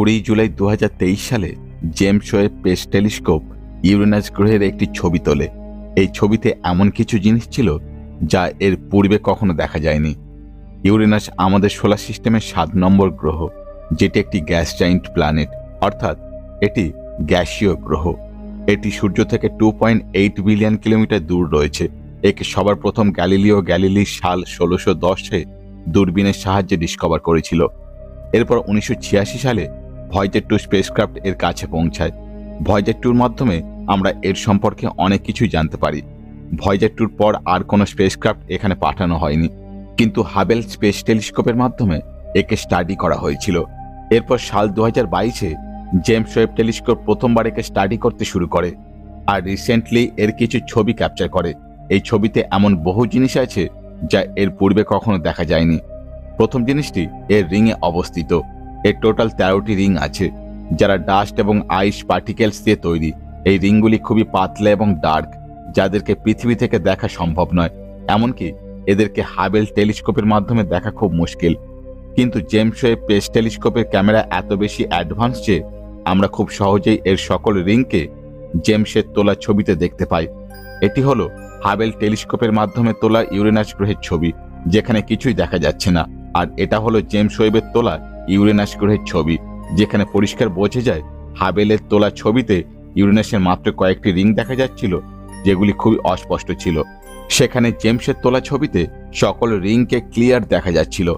কুড়ি জুলাই দু হাজার তেইশ সালে James Webb space telescope Uranus গ্রহের একটি ছবি তোলে। এই ছবিতে এমন কিছু জিনিস ছিল যা এর পূর্বে কখনো দেখা যায়নি। ইউরেনাস আমাদের সোলার সিস্টেমের সাত নম্বর গ্রহ, যেটি একটি গ্যাস জাইন্ট প্ল্যানেট, অর্থাৎ এটি গ্যাসীয় গ্রহ। এটি সূর্য থেকে two point eight billion kilometre দূর রয়েছে। একে সবার প্রথম গ্যালিলিও গ্যালিলি সাল ষোলোশো দশে দূরবীনের সাহায্যে ডিসকভার করেছিল। এরপর উনিশশো ছিয়াশি সালে ভয়েজার টু স্পেসক্রাফট এর কাছে পৌঁছায়। ভয়েজার টুর মাধ্যমে আমরা এর সম্পর্কে অনেক কিছুই জানতে পারি। ভয়েজার টুর পর আর কোনো স্পেসক্রাফট এখানে পাঠানো হয়নি। কিন্তু হাবেল স্পেস টেলিস্কোপের মাধ্যমে একে স্টাডি করা হয়েছিল। এরপর সাল দু হাজার বাইশে জেমস ওয়েব টেলিস্কোপ প্রথমবার একে স্টাডি করতে শুরু করে আর রিসেন্টলি এর কিছু ছবি ক্যাপচার করে। এই ছবিতে এমন বহু জিনিস আছে যা এর পূর্বে কখনো দেখা যায়নি। প্রথম জিনিসটি এর রিংয়ে অবস্থিত। এর টোটাল তেরোটি রিং আছে, যারা ডাস্ট এবং আইস পার্টিকেলস দিয়ে তৈরি। এই রিংগুলি খুবই পাতলা এবং ডার্ক, যাদেরকে পৃথিবী থেকে দেখা সম্ভব নয়। এমনকি এদেরকে হাবেল টেলিস্কোপের মাধ্যমে দেখা খুব মুশকিল। কিন্তু জেমস ওয়েব পেস টেলিস্কোপের ক্যামেরা এত বেশি অ্যাডভান্স যে, আমরা খুব সহজেই এর সকল রিংকে জেমসের তোলা ছবিতে দেখতে পাই। এটি হলো হাবেল টেলিস্কোপের মাধ্যমে তোলা ইউরেনাস গ্রহের ছবি, যেখানে কিছুই দেখা যাচ্ছে না। আর এটা হলো জেমস ওয়েবের তোলা ইউরেনাস গ্রহের ছবি, যেখানে পরিষ্কার বোঝা যায় হাবেলের তোলা ছবিতে ইউরেনাসের মাত্র কয়েকটি রিং দেখা যাচ্ছিল, যেগুলি খুবই অস্পষ্ট ছিল। সেখানে জেমসের তোলা ছবিতে সকল রিংকে ক্লিয়ার দেখা যাচ্ছিল।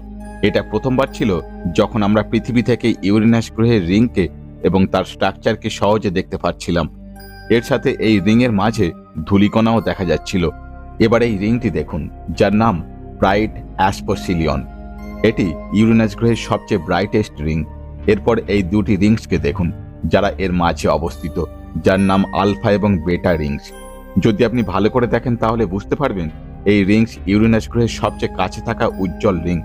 এটা প্রথমবার ছিল যখন আমরা পৃথিবী থেকে ইউরেনাস গ্রহের রিংকে এবং তার স্ট্রাকচারকে সহজে দেখতে পাচ্ছিলাম এর সাথে এই রিংয়ের মাঝে ধূলিকণাও দেখা যাচ্ছিল। এবার এই রিংটি দেখুন, যার নাম ব্রাইট অ্যাসপোসিলিয়ন। এটি ইউরেনাস গ্রহের সবচেয়ে ব্রাইটেস্ট রিং এরপর এই দুটি রিংসকে দেখুন, যারা এর মাঝে অবস্থিত, যার নাম আলফা এবং বেটা রিংস যদি আপনি ভালো করে দেখেন তাহলে বুঝতে পারবেন, এই রিংস ইউরেনাস গ্রহের সবচেয়ে কাছে থাকা উজ্জ্বল রিং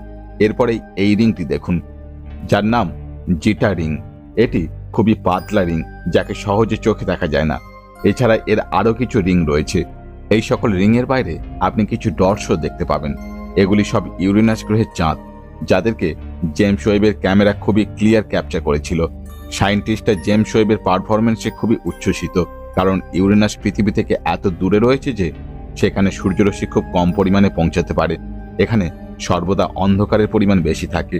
এরপরে এই রিংটি দেখুন, যার নাম জিটা রিং এটি খুবই পাতলা রিং যাকে সহজে চোখে দেখা যায় না। এছাড়া এর আরও কিছু রিং রয়েছে। এই সকল রিংয়ের বাইরে আপনি কিছু ডটসও দেখতে পাবেন। এগুলি সব ইউরেনাস গ্রহের চাঁদ। যাদেরকে জেমস ওয়েবের ক্যামেরা খুবই ক্লিয়ার ক্যাপচার করেছিল। সায়েন্টিস্টরা জেমস ওয়েবের পারফরমেন্সে খুবই উচ্ছ্বসিত, কারণ ইউরেনাস পৃথিবী থেকে এত দূরে রয়েছে যে সেখানে সূর্যরশ্মি খুব কম পরিমাণে পৌঁছাতে পারে। এখানে সর্বদা অন্ধকারের পরিমাণ বেশি থাকে।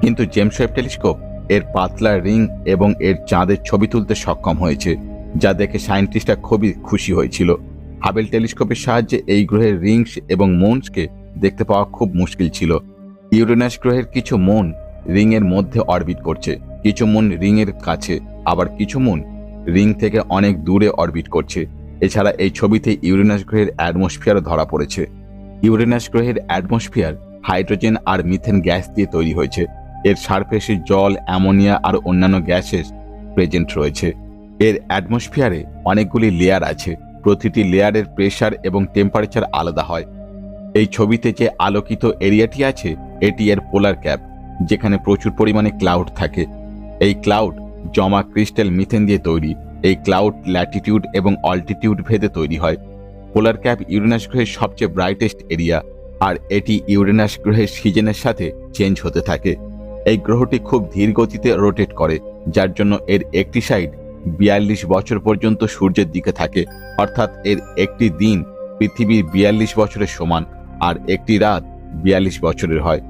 কিন্তু জেমস ওয়েব টেলিস্কোপ এর পাতলা রিং এবং এর চাঁদের ছবি তুলতে সক্ষম হয়েছে, যা দেখে সায়েন্টিস্টরা খুবই খুশি হয়েছিল। হাবেল টেলিস্কোপের সাহায্যে এই গ্রহের রিংস এবং মুনসকে দেখতে পাওয়া খুব মুশকিল ছিল। ইউরেনাস গ্রহের কিছু মন রিং এর মধ্যে অরবিট করছে। কিছু মন রিং এর কাছে, আবার কিছু মন রিং থেকে অনেক দূরে অরবিট করছে। এছাড়া এই ছবিতে ইউরেনাস গ্রহের অ্যাটমসফিয়ারও ধরা পড়েছে। ইউরেনাস গ্রহের অ্যাটমসফিয়ার হাইড্রোজেন আর মিথেন গ্যাস দিয়ে তৈরি হয়েছে। এর সারফেসে জল, অ্যামোনিয়া আর অন্যান্য গ্যাসের প্রেজেন্ট রয়েছে। এর অ্যাটমসফিয়ারে অনেকগুলি লেয়ার আছে। প্রতিটি লেয়ারের প্রেশার এবং টেম্পারেচার আলাদা হয়। এই ছবিতে যে আলোকিত এরিয়াটি আছে, এটি এর পোলার ক্যাপ, যেখানে প্রচুর পরিমাণে ক্লাউড থাকে। এই ক্লাউড জমা ক্রিস্টাল মিথেন দিয়ে তৈরি। এই ক্লাউড ল্যাটিটিউড এবং অল্টিটিউড ভেদে তৈরি হয়। পোলার ক্যাপ ইউরেনাস গ্রহের সবচেয়ে ব্রাইটেস্ট এরিয়া, আর এটি ইউরেনাস গ্রহের সিজনের সাথে চেঞ্জ হতে থাকে। এই গ্রহটি খুব ধীর গতিতে রোটেট করে, যার জন্য এর একটি সাইড বিয়াল্লিশ বছর পর্যন্ত সূর্যের দিকে থাকে। অর্থাৎ এর একটি দিন পৃথিবীর বিয়াল্লিশ বছরের সমান। আর একটি রাত বিয়াল্লিশ বছরের হয়।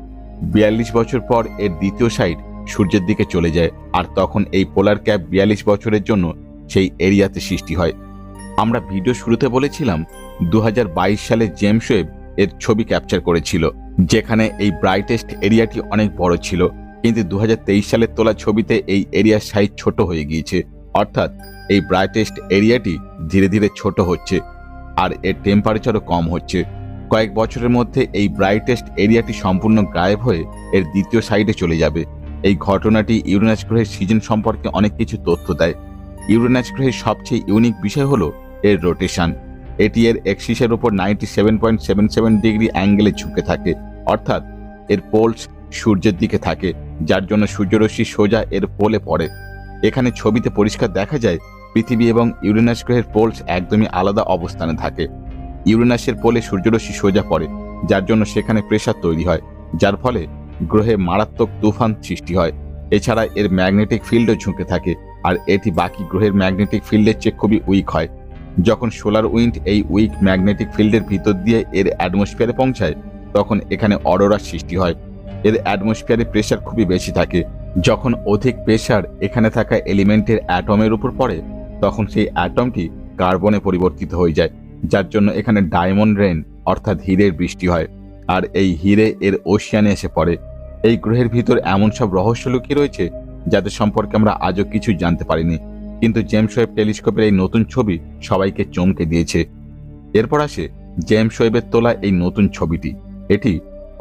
বিয়াল্লিশ বছর পর এর দ্বিতীয় সাইড সূর্যের দিকে চলে যায় আর তখন এই পোলার ক্যাপ বিয়াল্লিশ বছরের জন্য সেই এরিয়াতে সৃষ্টি হয়। আমরা ভিডিও শুরুতে বলেছিলাম দু হাজার বাইশ সালে জেমস ওয়েব এর ছবি ক্যাপচার করেছিল, যেখানে এই ব্রাইটেস্ট এরিয়াটি অনেক বড় ছিল, কিন্তু দু হাজার তেইশ সালের তোলা ছবিতে এই এরিয়ার সাইজ ছোট হয়ে গিয়েছে। অর্থাৎ এই ব্রাইটেস্ট এরিয়াটি ধীরে ধীরে ছোট হচ্ছে আর এর টেম্পারেচারও কম হচ্ছে। কয়েক বছরের মধ্যে এই ব্রাইটেস্ট এরিয়াটি সম্পূর্ণ গায়েব হয়ে এর দ্বিতীয় সাইডে চলে যাবে। এই ঘটনাটি ইউরেনাস গ্রহের সিজন সম্পর্কে অনেক কিছু তথ্য দেয়। ইউরেনাস গ্রহের সবচেয়ে ইউনিক বিষয় হলো এর রোটেশন। এটি এর এক্সিসের ওপর ninety seven point seven seven degree অ্যাঙ্গেলে ঝুঁকে থাকে, অর্থাৎ এর পোলস সূর্যের দিকে থাকে, যার জন্য সূর্যরশ্মি সোজা এর পোলে পড়ে। এখানে ছবিতে পরিষ্কার দেখা যায়, পৃথিবী এবং ইউরেনাস গ্রহের পোলস একদমই আলাদা অবস্থানে থাকে। ইউরেনাসের পোলে সূর্যরশ্মি সোজা পড়ে, যার জন্য সেখানে প্রেশার তৈরি হয়, যার ফলে গ্রহে মারাত্মক তুফান সৃষ্টি হয়। এছাড়া এর ম্যাগনেটিক ফিল্ডও ঝুঁকে থাকে, আর এটি বাকি গ্রহের ম্যাগনেটিক ফিল্ডের চেয়ে খুবই উইক হয়। যখন সোলার উইন্ড এই উইক ম্যাগনেটিক ফিল্ডের ভিতর দিয়ে এর অ্যাটমসফিয়ারে পৌঁছায়, তখন এখানে অরোরার সৃষ্টি হয়। এর অ্যাটমসফিয়ারে প্রেশার খুবই বেশি থাকে। যখন অধিক প্রেশার এখানে থাকা এলিমেন্টের অ্যাটমের উপর পড়ে, তখন সেই অ্যাটমটি কার্বনে পরিবর্তিত হয়ে যায়। যার জন্য এখানে ডায়মন্ড রেন অর্থাৎ হীরের বৃষ্টি হয়। আর এই হীরে এর ওশিয়ানে এসে পড়ে। এই গ্রহের ভিতর এমন সব রহস্য লুকিয়ে রয়েছে, যাদের সম্পর্কে আমরা আজও কিছু জানতে পারিনি। কিন্তু জেমস ওয়েব টেলিস্কোপের এই নতুন ছবি সবাইকে চমকে দিয়েছে। এরপর আসে জেমস ওয়েবের তোলা এই নতুন ছবিটি। এটি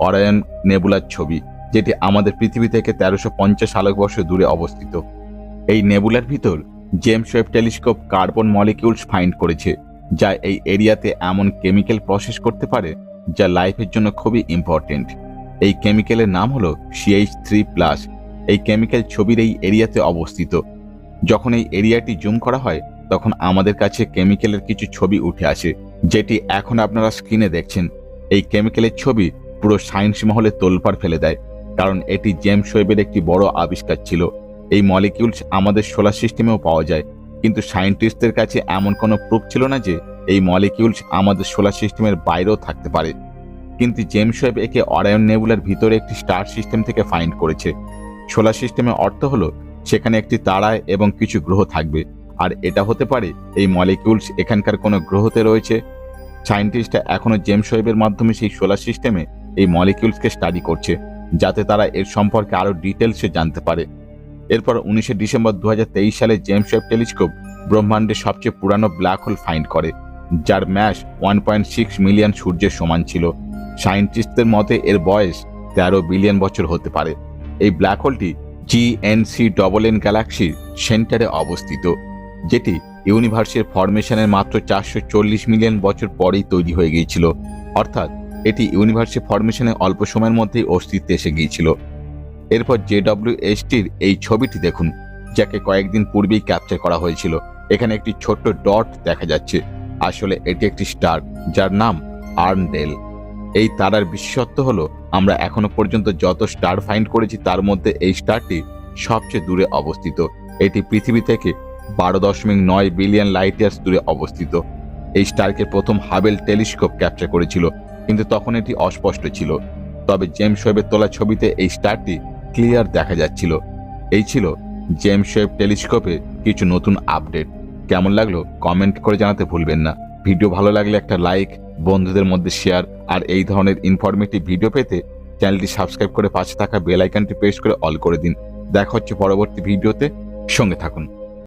অরায়ন নেবুলার ছবি, যেটি আমাদের পৃথিবী থেকে তেরোশো পঞ্চাশ আলোকবর্ষ দূরে অবস্থিত। এই নেবুলার ভিতর James Webb telescope carbon molecules find করেছে। যা এই এরিয়াতে এমন কেমিক্যাল প্রসেস করতে পারে যা লাইফের জন্য খুবই ইম্পর্টেন্ট। এই কেমিক্যালের নাম হলো সিএইচ থ্রি প্লাস এই কেমিক্যাল ছবির এই এরিয়াতে অবস্থিত। যখন এই এরিয়াটি জুম করা হয়, তখন আমাদের কাছে কেমিক্যালের কিছু ছবি উঠে আসে, যেটি এখন আপনারা স্ক্রিনে দেখছেন। এই কেমিক্যালের ছবি পুরো সায়েন্স মহলে তোলপাড় ফেলে দেয়, কারণ এটি জেমস ওয়েবের একটি বড় আবিষ্কার ছিল। এই মলিকিউলস আমাদের সোলার সিস্টেমেও পাওয়া যায়। কিন্তু সায়েন্টিস্টদের কাছে এমন কোনো প্রুফ ছিল না যে এই মলিকিউলস আমাদের সোলার সিস্টেমের বাইরেও থাকতে পারে। কিন্তু জেমস ওয়েব একে অরায়ন নেবুলার ভিতরে একটি স্টার সিস্টেম থেকে ফাইন্ড করেছে। সোলার সিস্টেমের অর্থ হলো, সেখানে একটি তারা এবং কিছু গ্রহ থাকবে। আর এটা হতে পারে এই মলিকিউলস এখানকার কোনো গ্রহতে রয়েছে। সায়েন্টিস্টরা এখনও জেমস ওয়েবের মাধ্যমে সেই সোলার সিস্টেমে এই মলিকিউলসকে স্টাডি করছে, যাতে তারা এর সম্পর্কে আরও ডিটেলসে জানতে পারে। এরপর উনিশে ডিসেম্বর দু হাজার তেইশ সালে জেমস ওয়েব টেলিস্কোপ ব্রহ্মাণ্ডের সবচেয়ে পুরানো ব্ল্যাক হোল ফাইন্ড করে, যার mass one point six million সূর্যের সমান ছিল। সায়েন্টিস্টদের মতে এর বয়স তেরো বিলিয়ন বছর হতে পারে। এই ব্ল্যাক হোলটি জিএনসি ডবল এন গ্যালাক্সির সেন্টারে অবস্থিত, যেটি ইউনিভার্সের ফরমেশনের মাত্র চারশো চল্লিশ মিলিয়ন বছর পরেই তৈরি হয়ে গিয়েছিল। অর্থাৎ, এটি ইউনিভার্সের ফরমেশনে অল্প সময়ের মধ্যেই অস্তিত্বে এসে গিয়েছিল। এরপর জেডব্লিউ এসটির এই ছবিটি দেখুন, যাকে কয়েকদিন পূর্বেই ক্যাপচার করা হয়েছিল। এখানে একটি ছোট্ট ডট দেখা যাচ্ছে। আসলে এটি একটি স্টার, যার নাম আর্নডেল। এই তারার বিশেষত্ব হলো, আমরা এখনও পর্যন্ত যত স্টার ফাইন্ড করেছি, তার মধ্যে এই স্টারটি সবচেয়ে দূরে অবস্থিত। এটি পৃথিবী থেকে বারো দশমিক নয় বিলিয়ন লাইট ইয়ার্স দূরে অবস্থিত। এই স্টারকে প্রথম হাবেল টেলিস্কোপ ক্যাপচার করেছিল, কিন্তু তখন এটি অস্পষ্ট ছিল। তবে জেমস ওয়েবের তোলা ছবিতে এই স্টারটি ক্লিয়ার দেখা যাচ্ছিল। এই ছিল জেমস ওয়েব টেলিস্কোপে কিছু নতুন আপডেট। কেমন লাগল কমেন্ট করে জানাতে ভুলবেন না। ভিডিও ভালো লাগলে একটা লাইক, বন্ধুদের মধ্যে শেয়ার আর এই ধরনের ইনফরমেটিভ ভিডিও পেতে চ্যানেলটি সাবস্ক্রাইব করে পাশে থাকা বেল আইকনটি প্রেস করে অল করে দিন। দেখা হচ্ছে পরবর্তী ভিডিওতে। সঙ্গে থাকুন।